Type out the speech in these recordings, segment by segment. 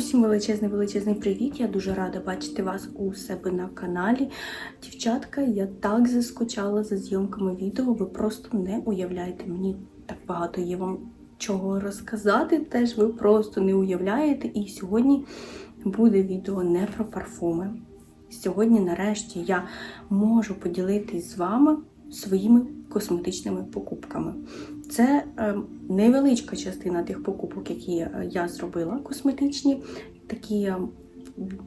Усім величезний величезний привіт! Я дуже рада бачити вас у себе на каналі. Дівчатка, я так заскучала за зйомками відео. Ви просто не уявляєте. Мені так багато є вам чого розказати. Теж ви просто не уявляєте. І сьогодні буде відео не про парфуми. Сьогодні, нарешті, я можу поділитись з вами своїми косметичними покупками. Це е, невеличка частина тих покупок, які е, я зробила косметичні, такі е,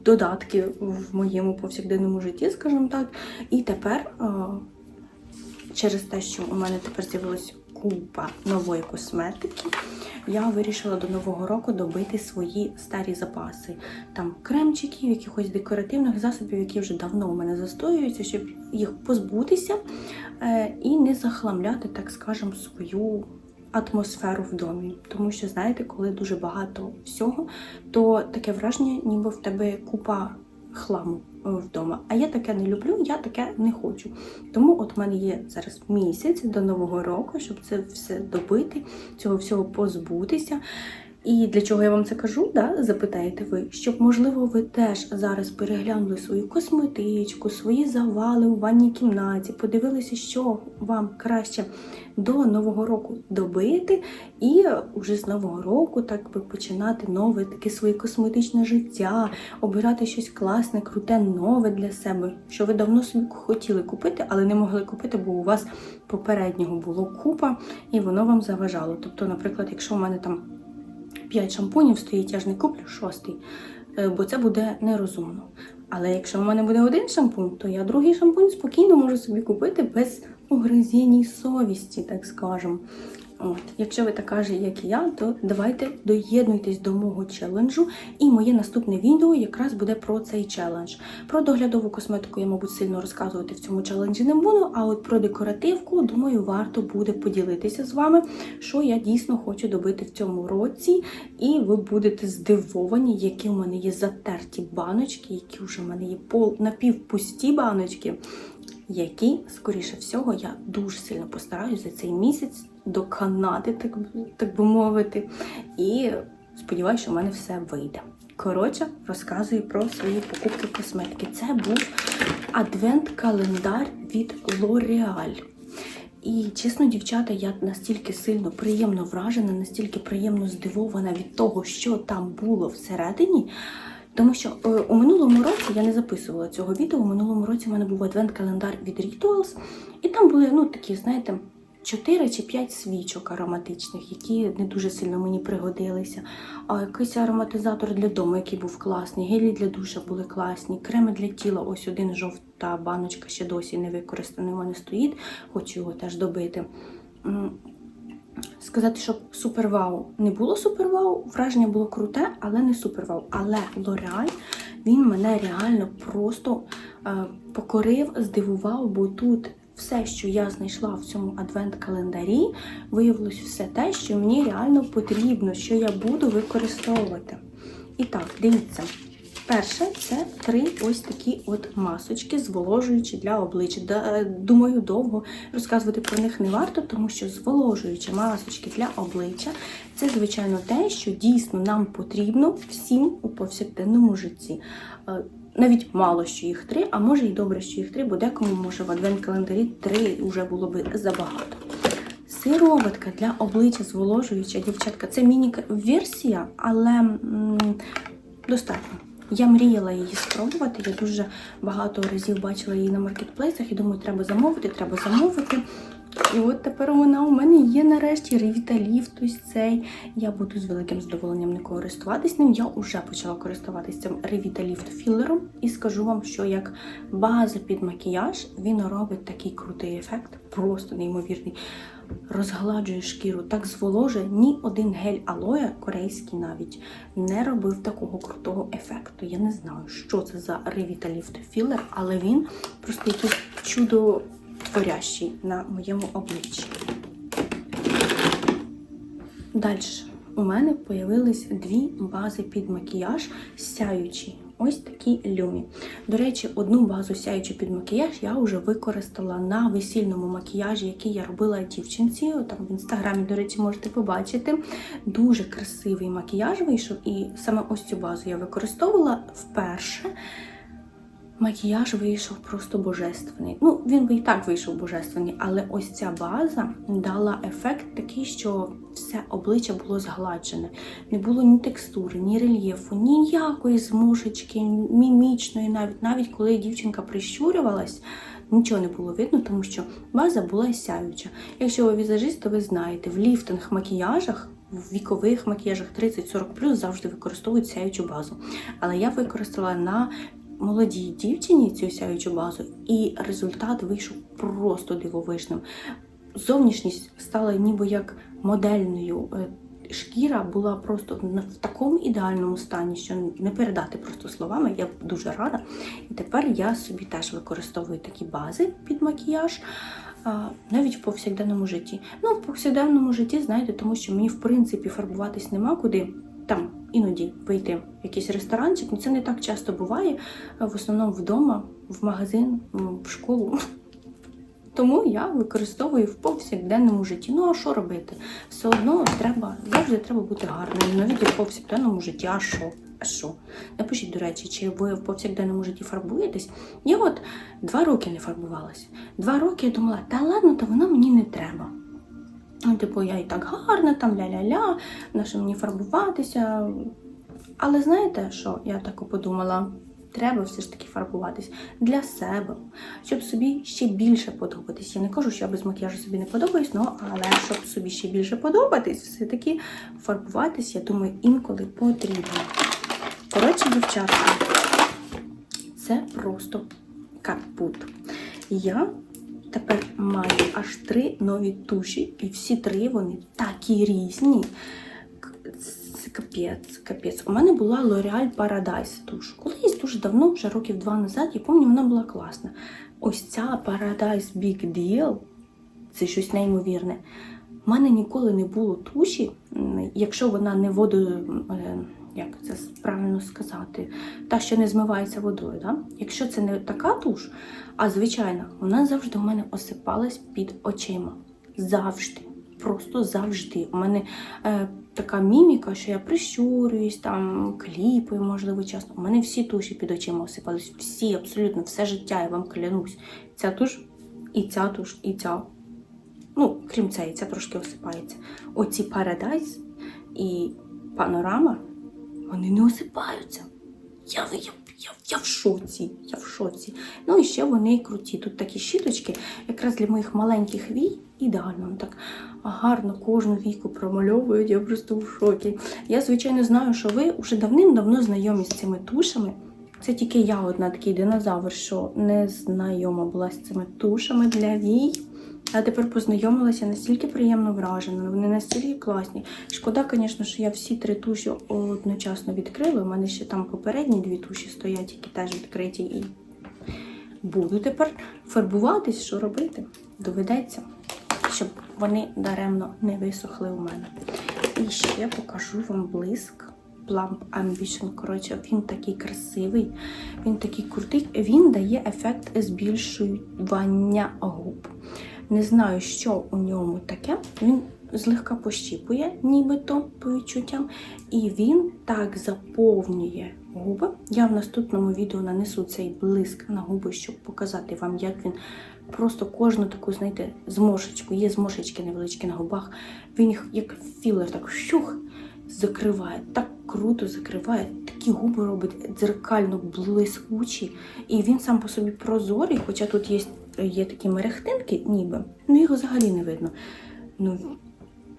додатки в моєму повсякденному житті, скажімо так. І тепер, е, через те, що у мене тепер з'явилась купа нової косметики, я вирішила до нового року добити свої старі запаси. Там кремчиків, якихось декоративних засобів, які вже давно у мене застоюються, щоб їх позбутися е, і не захламляти, так скажемо, свою атмосферу в домі. Тому що, знаєте, коли дуже багато всього, то таке враження, ніби в тебе купа хламу вдома. А я таке не люблю, я таке не хочу. Тому от в мене є зараз місяць до Нового року, щоб це все добити, цього всього позбутися. І для чого я вам це кажу, да? запитаєте ви, щоб, можливо, ви теж зараз переглянули свою косметичку, свої завали у ванній кімнаті, подивилися, що вам краще до Нового року добити, і вже з Нового року так би починати нове таке своє косметичне життя, обирати щось класне, круте, нове для себе, що ви давно собі хотіли купити, але не могли купити, бо у вас попереднього було купа, і воно вам заважало. Тобто, наприклад, якщо у мене там 5 шампунів стоїть, я ж не куплю шостий, е, бо це буде нерозумно. Але якщо в мене буде один шампунь, то я другий шампунь спокійно можу собі купити без угризінь совісті, так скажемо. От. Якщо ви така ж, як і я, то давайте доєднуйтесь до мого челенджу. І моє наступне відео якраз буде про цей челендж. Про доглядову косметику я, мабуть, сильно розказувати в цьому челенджі не буду. А от про декоративку, думаю, варто буде поділитися з вами, що я дійсно хочу добити в цьому році. І ви будете здивовані, які в мене є затерті баночки, які вже в мене є пол напівпусті баночки. Які, скоріше всього, я дуже сильно постараюсь за цей місяць доконати, так, так би мовити. І сподіваюся, що в мене все вийде. Коротше, розказую про свої покупки косметики. Це був адвент-календар від L'Oreal. І чесно, дівчата, я настільки сильно приємно вражена, настільки приємно здивована від того, що там було всередині. Тому що е, у минулому році я не записувала цього відео. У минулому році в мене був адвент-календар від Rituals, і там були ну такі, знаєте, 4 чи 5 свічок ароматичних, які не дуже сильно мені пригодилися. А якийсь ароматизатор для дому, який був класний, гелі для душа були класні, креми для тіла. Ось один жовта баночка ще досі не використаний. У мене стоїть, хочу його теж добити. Сказати, що супер-вау не було супер-вау, враження було круте, але не супер-вау. Але L'Oreal, він мене реально просто е, покорив, здивував, бо тут все, що я знайшла в цьому адвент-календарі, виявилось все те, що мені реально потрібно, що я буду використовувати. І так, дивіться. Перше, це три ось такі от масочки, зволожуючі для обличчя. Е, Думаю, довго розказувати про них не варто, тому що зволожуючі масочки для обличчя це, звичайно, те, що дійсно нам потрібно всім у повсякденному житті. Е, Навіть мало що їх три, а може і добре, що їх три, бо декому може в адвент-календарі три вже було би забагато. Сироватка для обличчя зволожуюча, дівчатка, це міні-версія, але м, достатньо. Я мріяла її спробувати. Я дуже багато разів бачила її на маркетплейсах і думаю, треба замовити, треба замовити. І от тепер вона у мене є нарешті ревіталіфт ось цей. Я буду з великим задоволенням не користуватись ним. Я вже почала користуватися цим ревіталіфт філером і скажу вам, що як база під макіяж він робить такий крутий ефект, просто неймовірний. Розгладжує шкіру, так зволожує. Ні один гель алоя, корейський навіть, не робив такого крутого ефекту. Я не знаю, що це за ревіталіфт філер, але він просто якийсь чудо творящий на моєму обличчі. Далі. у мене появились дві бази під макіяж сяючі. Ось такі люмі. До речі, одну базу сяючу під макіяж я вже використала на весільному макіяжі, який я робила дівчинці. Там в інстаграмі, до речі, можете побачити. Дуже красивий макіяж вийшов, і саме ось цю базу я використовувала вперше. Макіяж вийшов просто божественний. Ну, він би і так вийшов божественний, але ось ця база дала ефект такий, що все обличчя було згладжене. Не було ні текстури, ні рельєфу, ніякої змушечки, мімічної, навіть навіть коли дівчинка прищурювалась, нічого не було видно, тому що база була сяюча. Якщо ви візажист, то ви знаєте, в ліфтинг макіяжах. В вікових макіяжах 30-40 завжди використовують сяючу базу. Але я використала на молодій дівчині цю сяючу базу, і результат вийшов просто дивовижним. Зовнішність стала ніби як модельною. Е, Шкіра була просто в такому ідеальному стані, що не передати просто словами. Я дуже рада. І тепер я собі теж використовую такі бази під макіяж. Навіть в повсякденному житті. Ну, в повсякденному житті, знаєте, тому що мені в принципі фарбуватись нема куди. Там іноді вийти в якийсь ресторанчик, ну це не так часто буває. В основному вдома, в магазин, в школу. Тому я використовую в повсякденному житті. Ну а що робити? Все одно треба, завжди треба бути гарним. Навіть в повсякденному житті, а що? А що? Напишіть, до речі, чи ви в повсякденному житті фарбуєтесь? Я от два роки не фарбувалася. Два роки я думала, та ладно, то воно мені не треба. Типу, я і так гарна, там ля-ля-ля, на що мені фарбуватися. Але знаєте, що я так подумала? Треба все ж таки фарбуватись для себе, щоб собі ще більше подобатись. Я не кажу, що я без макіяжу собі не подобаюсь, але щоб собі ще більше подобатись, все-таки фарбуватись, я думаю, інколи потрібно. Коротше, дівчатка, це просто капут. Я тепер маю аж три нові туші, і всі три вони такі різні. Капець, капець. У мене була L'Oreal Paradise туш. Колись дуже давно, вже років два назад, я пам'ятаю, вона була класна. Ось ця Paradise Big Deal це щось неймовірне. У мене ніколи не було туші, якщо вона не водою, е, як це правильно сказати, та, що не змивається водою. Да? Якщо це не така туш, а звичайна, вона завжди у мене осипалась під очима. Завжди. Просто завжди. У мене е, така міміка, що я прищурююсь, там кліпаю, можливо, часно. У мене всі туші під очима осипались. Всі, абсолютно, все життя, я вам клянусь. Ця туш, і ця туш, і ця. Ну, крім цієї, ця трошки осипається. Оці Paradise і панорама, вони не осипаються. Я, я, я, я в шоці, я в шоці. Ну і ще вони круті. Тут такі щіточки, якраз для моїх маленьких вій, ідеально так гарно кожну віку промальовують. Я просто в шокі. Я, звичайно, знаю, що ви вже давним-давно знайомі з цими тушами. Це тільки я одна такий динозавр, що не знайома була з цими тушами для вій. А тепер познайомилася настільки приємно вражена, вони настільки класні. Шкода, звісно, що я всі три туші одночасно відкрила. У мене ще там попередні дві туші стоять, які теж відкриті. І буду тепер фарбуватись, що робити. Доведеться, щоб вони даремно не висохли у мене. І ще покажу вам блиск. Plump Ambition. Коротше, він такий красивий, він такий крутий. Він дає ефект збільшування губ. Не знаю, що у ньому таке. Він злегка пощіпує, нібито по відчуттям, і він так заповнює губи. Я в наступному відео нанесу цей блиск на губи, щоб показати вам, як він просто кожну таку, знаєте, зморшечку, є зморшечки невеличкі на губах. Він їх як філер, так щух закриває, так круто закриває, такі губи робить дзеркально блискучі. І він сам по собі прозорий, хоча тут є, є такі мерехтинки, ніби, ну його взагалі не видно. Ну,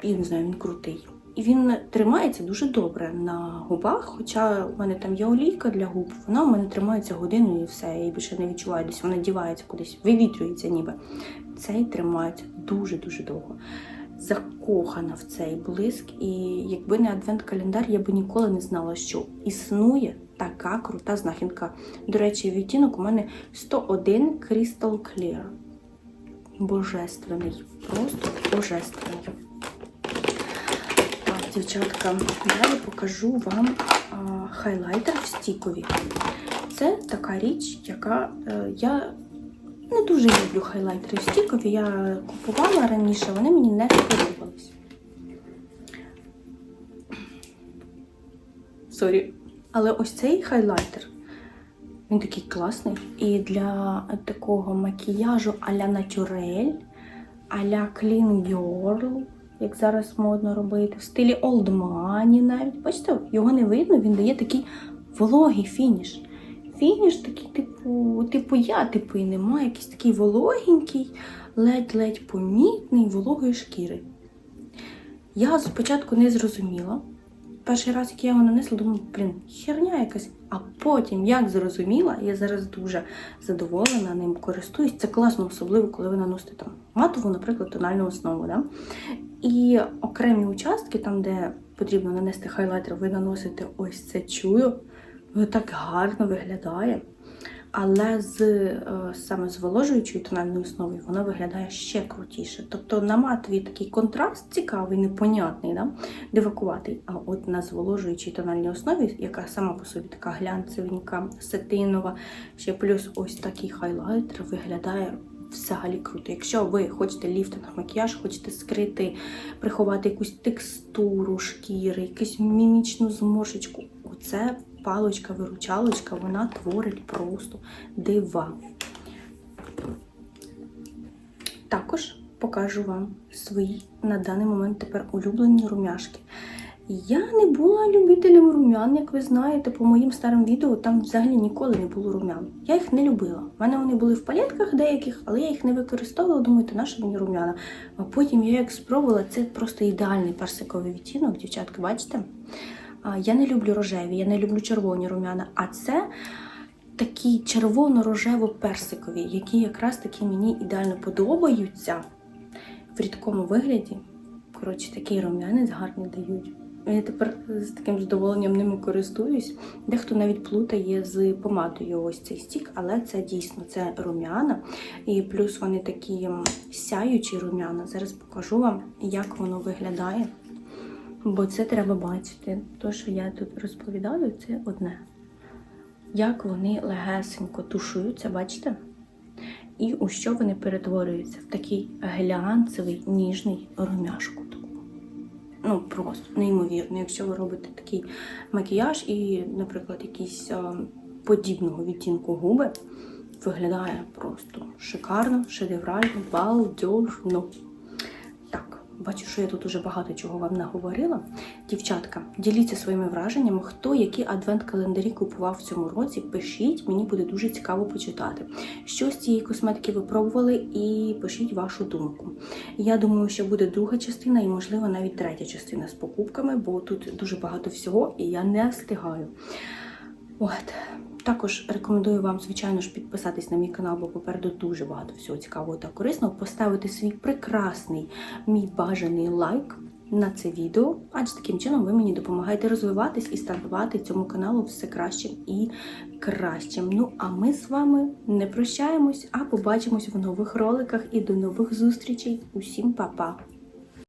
я не знаю, він крутий. І він тримається дуже добре на губах, хоча в мене там є олійка для губ, вона в мене тримається годину і все, я її більше не відчуваю, десь вона дівається кудись, вивітрюється ніби. Цей тримається дуже-дуже довго. Закохана в цей блиск, і якби не адвент-календар, я би ніколи не знала, що існує така крута знахідка. До речі, відтінок у мене 101 Crystal Clear. Божественний, просто божественний. Так, дівчатка, далі покажу вам а, хайлайтер в стікові. Це така річ, яка е, я не дуже люблю хайлайтери в стікові. Я купувала раніше, вони мені не сподобались. Сорі. Але ось цей хайлайтер, він такий класний. І для такого макіяжу а-ля натюрель, а-ля clean girl, як зараз модно робити, в стилі old money навіть. Бачите, його не видно, він дає такий вологий фініш. Фініш такий, типу, типу я, типу, і немає, якийсь такий вологенький, ледь-ледь помітний вологої шкіри. Я спочатку не зрозуміла. Перший раз, як я його нанесла, думаю, блін, херня якась. А потім, як зрозуміла, я зараз дуже задоволена ним користуюсь. Це класно, особливо, коли ви наносите там матову, наприклад, тональну основу. Да? І окремі участки, там, де потрібно нанести хайлайтер, ви наносите ось це чую. Воно так гарно виглядає. Але з е, саме зволожуючою тональною основою воно виглядає ще крутіше. Тобто на матовій такий контраст цікавий, непонятний, да? дивакуватий. А от на зволожуючій тональній основі, яка сама по собі така глянцевенька, сатинова, ще плюс ось такий хайлайтер виглядає взагалі круто. Якщо ви хочете ліфтинг макіяж, хочете скрити, приховати якусь текстуру шкіри, якусь мімічну зморшечку, оце палочка-виручалочка, вона творить просто дива. Також покажу вам свої на даний момент тепер улюблені румяшки. Я не була любителем румян, як ви знаєте, по моїм старим відео там взагалі ніколи не було румян. Я їх не любила. У мене вони були в палетках деяких, але я їх не використовувала, думаю, то наша мені румяна. А потім я як спробувала, це просто ідеальний персиковий відтінок, дівчатки, бачите? Я не люблю рожеві, я не люблю червоні румяна, а це такі червоно-рожево-персикові, які якраз таки мені ідеально подобаються в рідкому вигляді. Коротше, такий рум'янець гарний дають. Я тепер з таким задоволенням ними користуюсь. Дехто навіть плутає з помадою ось цей стік, але це дійсно це рум'яна. І плюс вони такі сяючі рум'яна. Зараз покажу вам, як воно виглядає. Бо це треба бачити. То, що я тут розповідаю, це одне. Як вони легесенько тушуються, бачите? І у що вони перетворюються? В такий глянцевий ніжний румяшку. Ну, просто неймовірно. Якщо ви робите такий макіяж і, наприклад, якийсь е, подібного відтінку губи, виглядає просто шикарно, шедеврально, балдежно. Бачу, що я тут уже багато чого вам наговорила. Дівчатка, діліться своїми враженнями, хто які адвент-календарі купував в цьому році. Пишіть, мені буде дуже цікаво почитати. Що з цієї косметики ви пробували, і пишіть вашу думку. Я думаю, що буде друга частина і, можливо, навіть третя частина з покупками, бо тут дуже багато всього і я не встигаю. От. Також рекомендую вам, звичайно ж, підписатись на мій канал, бо попереду дуже багато всього цікавого та корисного. Поставити свій прекрасний, мій бажаний лайк на це відео, адже таким чином ви мені допомагаєте розвиватись і ставати цьому каналу все кращим і кращим. Ну, а ми з вами не прощаємось, а побачимось в нових роликах і до нових зустрічей. Усім па-па!